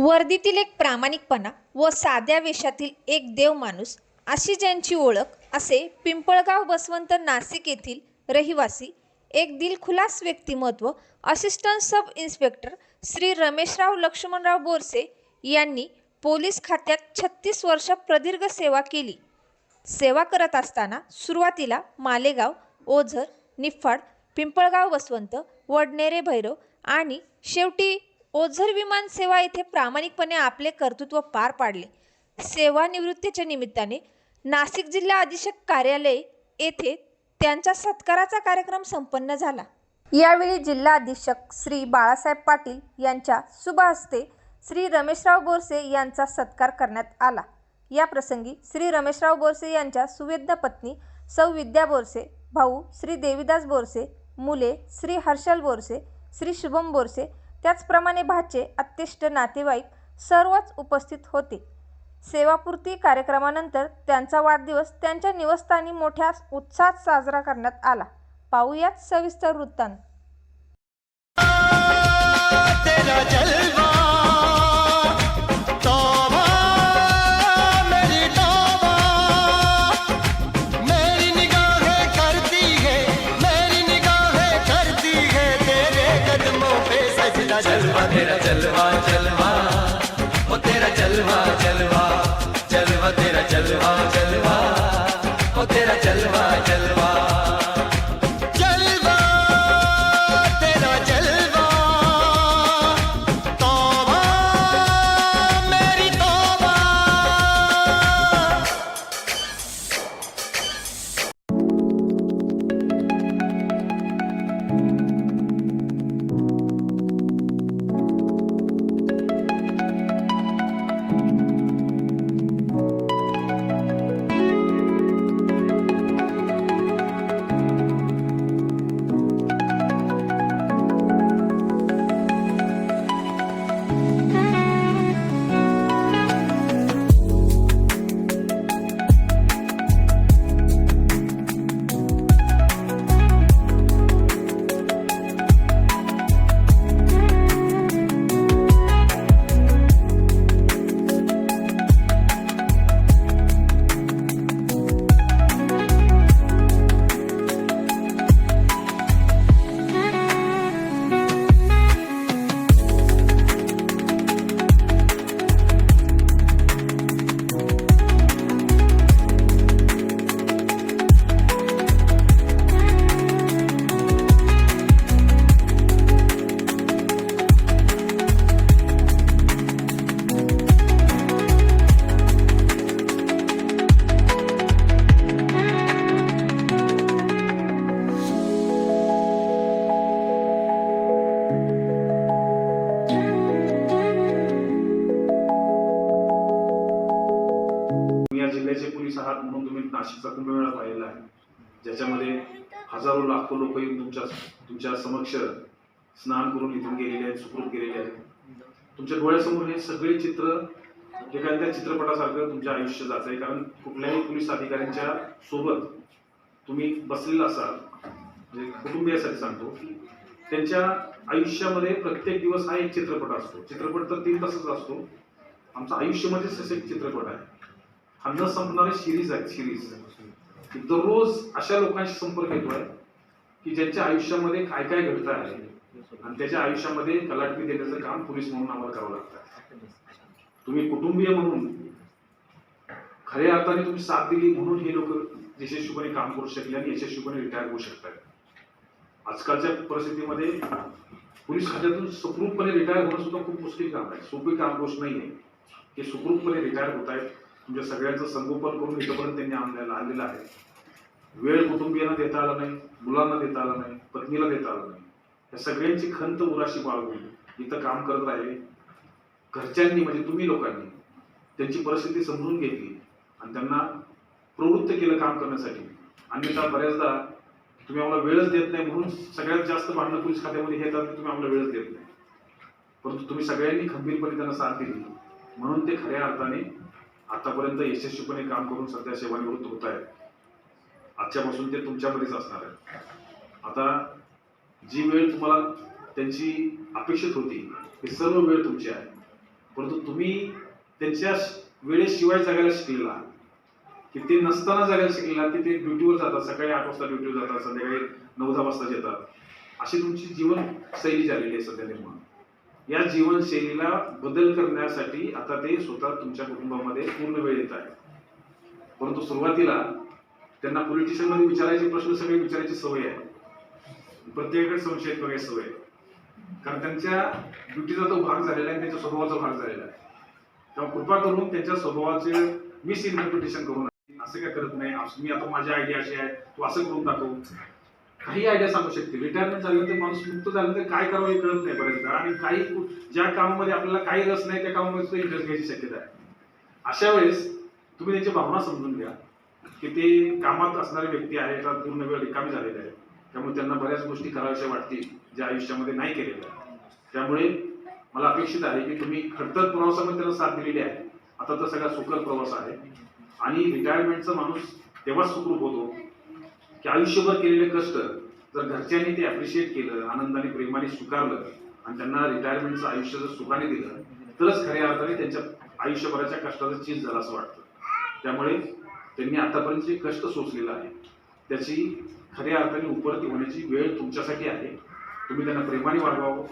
वर्दीतील एक प्रामाणिकपणा व साध्या वेशातील एक देव माणूस अशी ज्यांची ओळख असे पिंपळगाव बसवंत नाशिक येथील रहिवासी एक दिलखुलास व्यक्तिमत्व assistant sub inspector Shri Rameshrao Laxmanrao Borse यांनी पोलीस खात्यात छत्तीस वर्ष प्रदीर्घ सेवा केली. सेवा करत असताना सुरुवातीला मालेगाव ओझर निफाड पिंपळगाव बसवंत वडनेरे भैरव आणि शेवटी ओझर विमान सेवा येथे प्रामाणिकपणे आपले कर्तृत्व पार पाडले. सेवानिवृत्तीच्या निमित्ताने नाशिक जिल्हा अधीक्षक कार्यालय येथे त्यांचा सत्काराचा कार्यक्रम संपन्न झाला. यावेळी जिल्हा अधीक्षक श्री बाळासाहेब पाटील यांच्या शुभ हस्ते श्री रमेशराव बोरसे यांचा सत्कार करण्यात आला. या प्रसंगी श्री रमेशराव बोरसे यांच्या सुवेद्य पत्नी सौ विद्या बोरसे भाऊ श्री देवीदास बोरसे मुले श्री हर्षल बोरसे श्री शुभम बोरसे त्याचप्रमाणे भाचे अत्यष्ट नातेवाईक सर्वच उपस्थित होते. सेवापूर्ती कार्यक्रमानंतर त्यांचा वाढदिवस त्यांच्या निवासस्थानी मोठ्या उत्साहात साजरा करण्यात आला. पाहूयात सविस्तर वृत्तांत. सजदा जलवा तेरा तुम्ही जिल्ह्याचे पोलीस आहात म्हणून तुम्ही नाशिकचा कुंभमेळा पाहिलेला आहे. ज्याच्यामध्ये हजारो लाखो लोक येऊन तुमच्या तुमच्या समक्ष स्नान करून इथून गेलेले आहेत सुखरूप गेलेले आहेत. तुमच्या डोळ्यासमोर हे सगळे चित्र एखाद्या चित्रपटासारखं तुमच्या आयुष्य जात आहे कारण कुठल्याही पोलीस अधिकाऱ्यांच्या सोबत तुम्ही बसलेला असाल म्हणजे कुटुंबियासाठी सांगतो की त्यांच्या आयुष्यामध्ये प्रत्येक दिवस हा एक चित्रपट असतो. चित्रपट तर तीन तासच असतो. आमचं आयुष्यामध्येच असे एक चित्रपट आहे. हा न संपणारे सिरीज आहेत सिरीज दररोज अशा लोकांशी संपर्क येतोय की ज्यांच्या आयुष्यामध्ये काय काय घडत आहे आणि त्याच्या आयुष्यामध्ये कलाटणी देण्याचं काम पोलीस म्हणून आम्हाला करावं लागतं. तुम्ही कुटुंबीय म्हणून खऱ्या अर्थाने तुम्ही साथ दिली म्हणून हे लोक यशस्वीपणे काम करू शकले आणि यशस्वीपणे रिटायर होऊ शकतात. आजकालच्या परिस्थितीमध्ये पोलीस खात्यातून सुखरूपपणे रिटायर होणं सुद्धा खूप मुश्किल काम आहे. सोपी काम गोष्ट नाही आहे ते सुखरूपपणे रिटायर होत आहेत तुमच्या सगळ्यांचं संगोपन करून इथंपर्यंत त्यांनी आणलेलं आणलेलं आहे. वेळ कुटुंबियांना देता आला नाही मुलांना देता आला नाही पत्नीला देता आला नाही. या सगळ्यांची खंत उराशी बाळगून इथं काम करत राहिले घरच्यांनी म्हणजे तुम्ही लोकांनी त्यांची परिस्थिती समजून घेतली आणि त्यांना प्रवृत्त केलं काम करण्यासाठी. अन्यथा बऱ्याचदा तुम्ही आम्हाला वेळच देत नाही म्हणून सगळ्यात जास्त भांडणं पोलीस खात्यामध्ये हे की तुम्ही आम्हाला वेळच देत नाही. परंतु तुम्ही सगळ्यांनी खंबीरपणे त्यांना साथ दिली. म्हणून ते खऱ्या अर्थाने आतापर्यंत यशस्वीपणे काम करून सध्या सेवानिवृत्त होत आहेत. आजच्यापासून ते तुमच्यामध्येच असणार आहे आता जी वेळ तुम्हाला त्यांची अपेक्षित होती ही सर्व वेळ तुमची आहे. परंतु तुम्ही त्यांच्या वेळेशिवाय जगायला शिकलेला की ते नसताना जगायला शिकलेला की ते ड्युटीवर जातात सकाळी आठ वाजता ड्युटीवर जातात संध्याकाळी नऊ दहा वाजता येतात. अशी तुमची जीवनशैली झालेली आहे सध्या निर्माण. या जीवनशैलीला बदल करण्यासाठी आता ते स्वतः तुमच्या कुटुंबामध्ये पूर्ण वेळ येत आहे. परंतु सुरुवातीला त्यांना पोलिटिशियनमध्ये विचारायचे प्रश्न सगळे विचारायची सवय आहे. प्रत्येकाकडे संशय वगैरे सवय. आहे कारण त्यांच्या ड्युटीचा तो भाग झालेला आहे आणि त्यांच्या स्वभावाचा भाग झालेला आहे. तेव्हा कृपा करून त्यांच्या स्वभावाचे मिस इंटरप्रिटेशन करू नये असं काय करत नाही. मी आता माझी आयडिया अशी आहे तू असं करून दाखव. काही आयडिया सांगू शकते. रिटायरमेंट झाल्यानंतर माणूस मुक्त झाल्यानंतर काय करावं हे कळत नाही बरेचदा. आणि काही ज्या कामामध्ये आपल्याला काही रस नाही त्या कामामध्ये सुद्धा इंटरेस्ट घ्यायची शक्यता आहे. अशा वेळेस तुम्ही त्यांची भावना समजून घ्या की ते कामात असणारे व्यक्ती आहे का पूर्ण वेळ रिकामी झालेले आहे त्यामुळे त्यांना बऱ्याच गोष्टी कराव्याशा वाटतील ज्या आयुष्यामध्ये नाही केलेल्या त्यामुळे मला अपेक्षित आहे की तुम्ही खडतर प्रवासामध्ये त्याला साथ दिलेली आहे. आता तर सगळा सुखद प्रवास आहे. आणि रिटायरमेंटचा माणूस तेव्हाच सुखरूप होतो की आयुष्यभर केलेले कष्ट जर घरच्यांनी ते अप्रिशिएट केलं आनंदाने प्रेमाने स्वीकारलं आणि त्यांना रिटायरमेंटचं आयुष्य जर सुखाने दिलं तरच खऱ्या अर्थाने त्यांच्या आयुष्यभराच्या कष्टाचं चीज झालं असं वाटतं. त्यामुळे त्यांनी आतापर्यंत जे कष्ट सोसलेलं आहे त्याची खऱ्या अर्थाने उपरती होण्याची वेळ तुमच्यासाठी आहे. तुम्ही त्यांना प्रेमाने वाढवावं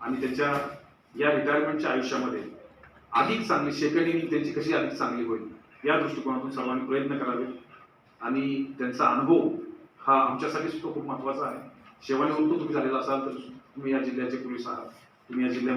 आणि त्यांच्या या रिटायरमेंटच्या आयुष्यामध्ये अधिक चांगली सेकंड त्यांची कशी अधिक चांगली होईल या दृष्टिकोनातून सर्वांनी प्रयत्न करावे आणि त्यांचा अनुभव हा आमच्यासाठी सुद्धा खूप महत्त्वाचा आहे. सेवानिवृत्त तुम्ही झालेला असाल तर तुम्ही या जिल्ह्याचे पोलीस आहात. तुम्ही या जिल्ह्यात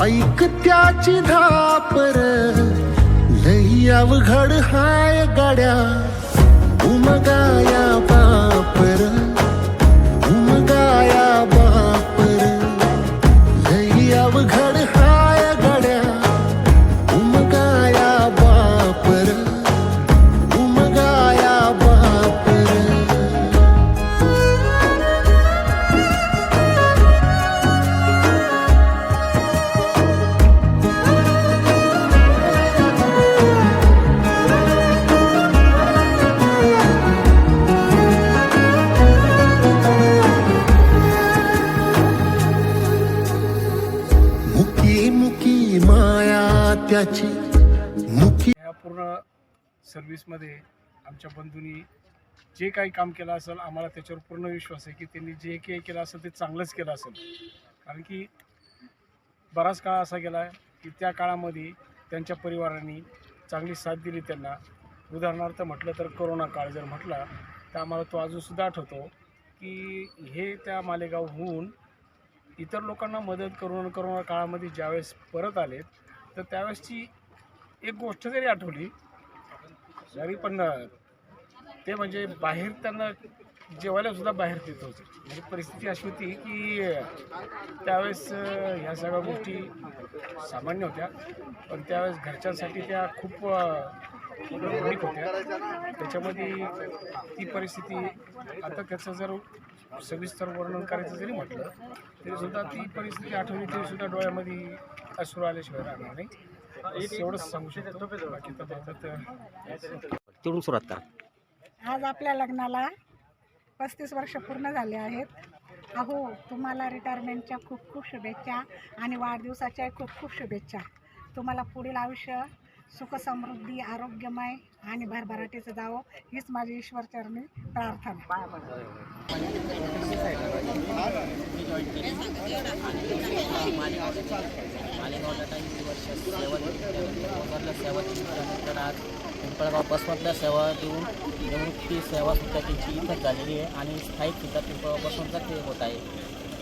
ऐक त्याची धापर. लई अवघड हाय गाड्या. उमगाया बापर वीसमध्ये आमच्या बंधूंनी जे काही काम केलं असेल आम्हाला त्याच्यावर पूर्ण विश्वास आहे की त्यांनी जे काही केलं असेल ते चांगलंच केलं असेल. कारण की बराच काळ असा गेला आहे की त्या काळामध्ये त्यांच्या परिवारांनी चांगली साथ दिली त्यांना. उदाहरणार्थ म्हटलं तर करोना काळ जर म्हटला तर आम्हाला तो अजूनसुद्धा आठवतो की हे त्या मालेगावहून इतर लोकांना मदत करून करोना काळामध्ये ज्यावेळेस परत आलेत तर त्यावेळेसची एक गोष्ट जरी आठवली तरी पण ते म्हणजे बाहेर त्यांना जेवायला सुद्धा बाहेर देत होते. म्हणजे परिस्थिती अशी होती की त्यावेळेस ह्या सगळ्या गोष्टी सामान्य होत्या. पण त्यावेळेस घरच्यांसाठी त्या खूप वाईट होत्या. त्याच्यामध्ये ती परिस्थिती आता त्याचं जर सविस्तर वर्णन करायचं जरी म्हटलं तरीसुद्धा ती परिस्थिती आठवली तरीसुद्धा डोळ्यामध्ये अश्रू आल्याशिवाय राहणार नाही. सुरुवात करा. आज आपल्या लग्नाला पस्तीस वर्ष पूर्ण झाले आहेत. अहो तुम्हाला रिटायरमेंटच्या खूप खूप शुभेच्छा आणि वाढदिवसाच्या खूप खूप शुभेच्छा. तुम्हाला पुढील आयुष्य सुख समृद्धी आरोग्यमय आणि भरभराटीचं जावं हीच माझी ईश्वरचरणी प्रार्थना. मालेगावला वर्ष सेवा दिली सेवा आज पिंपळगाव सेवा देऊन निवृत्ती सेवासुद्धा त्यांची इथंच झालेली आहे आणि स्थायिकसुद्धा पिंपळगाव ते होत आहे.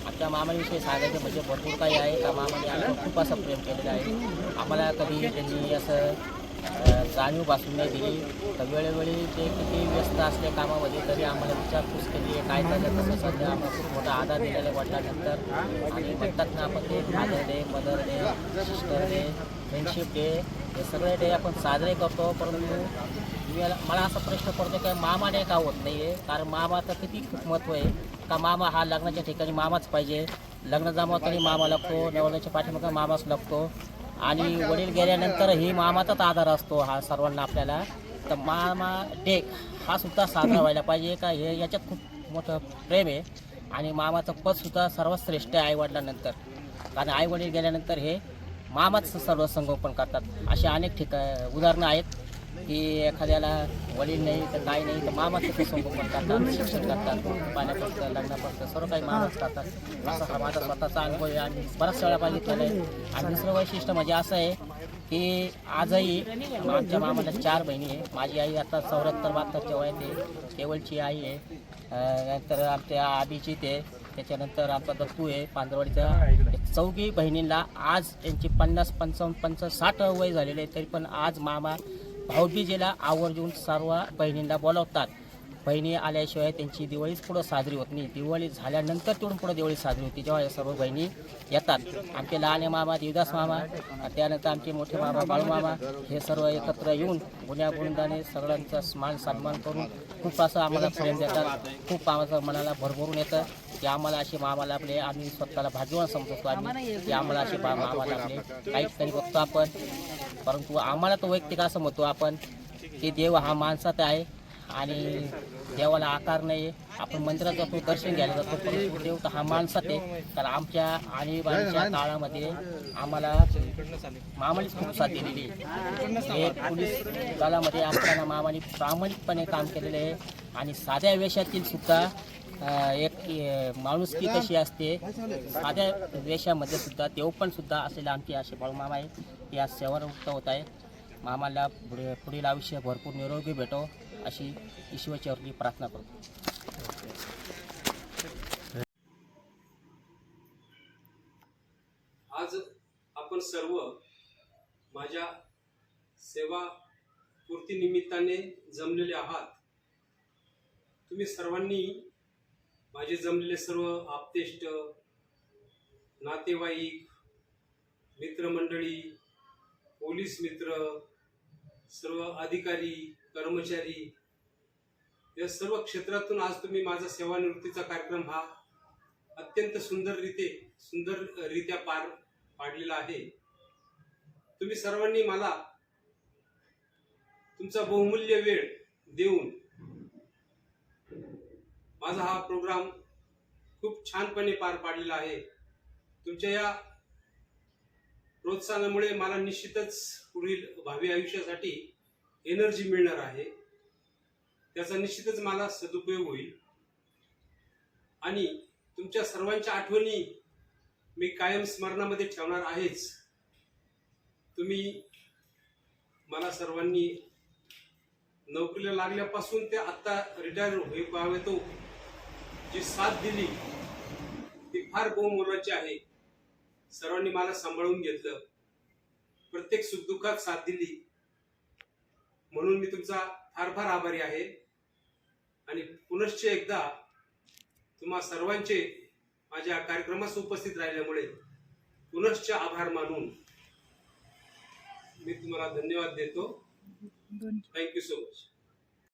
आमच्या मामाविषयी सांगायचं म्हणजे भरपूर काही आहे. का मामाने आम्हाला खूप असं प्रेम केलेलं आहे. आम्हाला कधी त्यांनी असं जाणीव भासून नाही दिली. तर वेळोवेळी ते किती व्यस्त असले कामामध्ये तरी आम्हाला विचारपूस केली आहे काय झालं कसं सध्या? आम्हाला खूप मोठा आधार दिलेला वाटल्यानंतर आणि म्हणतात ना आपण ते father day mother day sister day friendship day हे सगळे डे आपण साजरे करतो. परंतु मला मला असा प्रश्न पडतो की मामा डे का होत नाही आहे कारण मामाचं किती खूप महत्त्व आहे. का मामा हा लग्नाच्या ठिकाणी मामाच पाहिजे? लग्न जमावताना मामा लागतो नवऱ्याच्या पाठीमागं मामाच लागतो आणि वडील गेल्यानंतर ही मामाचाच आधार असतो हा सर्वांना आपल्याला. तर मामा डे हा सुद्धा साजरा व्हायला पाहिजे. का हे याच्यात खूप मोठं प्रेम आहे. आणि मामाचं पदसुद्धा सर्वात श्रेष्ठ आहे आईवडिलांनंतर. कारण आईवडील गेल्यानंतर हे मामाच सर्व संगोपन करतात. असे अनेक ठिका उदाहरणं आहेत. की एखाद्याला वडील नाही तर काही नाही तर मामाचं ते संगोपन करतात शिक्षण करतात पाण्यापासून लग्नापासून सर्व काही मामाच करतात. असा हा माझा स्वतःचा अनुभव आहे आणि बऱ्याच वेळा बघितलेला आहे. आणि दुसरं वैशिष्ट्य म्हणजे असं आहे की आजही आमच्या मामाला चार बहिणी आहे. माझी आई आता चौऱ्याहत्तर बहात्तरच्या वयात आहे. केवळची आई आहे. नंतर आमच्या आबीची ते त्याच्यानंतर आमचा दत्तू आहे पांदरवाडीचा चौघी बहिणींना आज त्यांची पन्नास पंचावन्न पंच साठ वय झालेले आहे. तरी पण आज मामा भाऊबीजेला आवर्जून सर्व बहिणींना बोलवतात. बहिणी आल्याशिवाय त्यांची दिवाळीच पुढं साजरी होत नाही. दिवाळी झाल्यानंतर तिकडून पुढं दिवाळी साजरी होती. जेव्हा या सर्व बहिणी येतात. आमचे लहान मामा देवदास मामा त्यानंतर आमचे मोठे मामा बाळू मामा हे सर्व एकत्र येऊन गुण्यागुंदाने सगळ्यांचा मान सन्मान करून खूप असं आम्हाला प्रेम देतात. खूप आम्हाला मनाला भरभरून येतं की आम्हाला असे मामाला आपले आम्ही स्वतःला भाग्यवान समजतो. आम्ही की आम्हाला असे बा आपले लाभले. बघतो आपण. परंतु आम्हाला तो वैयक्तिक असं म्हणतो आपण की देव हा माणसात आहे आणि देवाला आकार नाही. आपण मंदिरात जातो दर्शन घ्यायला जातो परंतु देव तर हा माणसात आहे. तर आमच्या आणीबाणीच्या काळामध्ये आम्हाला मामाने खूप साथ दिलेली आहे. हे पोलीस दलामध्ये असताना मामाने प्रामाणिकपणे काम केलेलं आहे आणि साध्या वेशातील सुद्धा एक माणुसकी कशी असते साध्या देशामध्ये सुद्धा देव पण सुद्धा असलेले आमचे असे बाळूमामा आहे ते आज सेवानिवृत्त होत आहे मामाला पुढे पुढील आयुष्य भरपूर निरोगी भेटो अशी ईश्वरच्यावरती प्रार्थना करतो. आज आपण सर्व माझ्या सेवा पूर्ती निमित्ताने जमलेले आहात. तुम्ही सर्वांनी माझे जमलेले सर्व आप्तेष्ट नातेवाईक मित्रमंडळी पोलीस मित्र सर्व अधिकारी कर्मचारी या सर्व क्षेत्रातून आज तुम्ही माझा सेवानिवृत्तीचा कार्यक्रम हा अत्यंत सुंदररीते सुंदररित्या पार पाडलेला आहे. तुम्ही सर्वांनी मला तुमचा बहुमूल्य वेळ देऊन माझा हा प्रोग्राम खूप छानपणे पार पाडलेला आहे. तुमच्या या प्रोत्साहनामुळे मला निश्चितच पुढील भावी आयुष्यासाठी एनर्जी मिळणार आहे. त्याचा निश्चितच मला सदुपयोग होईल. आणि तुमच्या सर्वांच्या आठवणी मी कायम स्मरणामध्ये ठेवणार आहेच. तुम्ही मला सर्वांनी नोकरीला लागल्यापासून ते आत्ता रिटायर होई होईपर्यंत जी साथ दिली ती फार बहुमोलाची आहे. सर्वांनी मला सांभाळून घेतलं. प्रत्येक सुखदुःखात साथ दिली. म्हणून मी तुमचा फार फार आभारी आहे. आणि पुनश्च एकदा तुम्हा सर्वांचे माझ्या कार्यक्रमास उपस्थित राहिल्यामुळे पुनश्च आभार मानून मी तुम्हाला धन्यवाद देतो. Thank you so much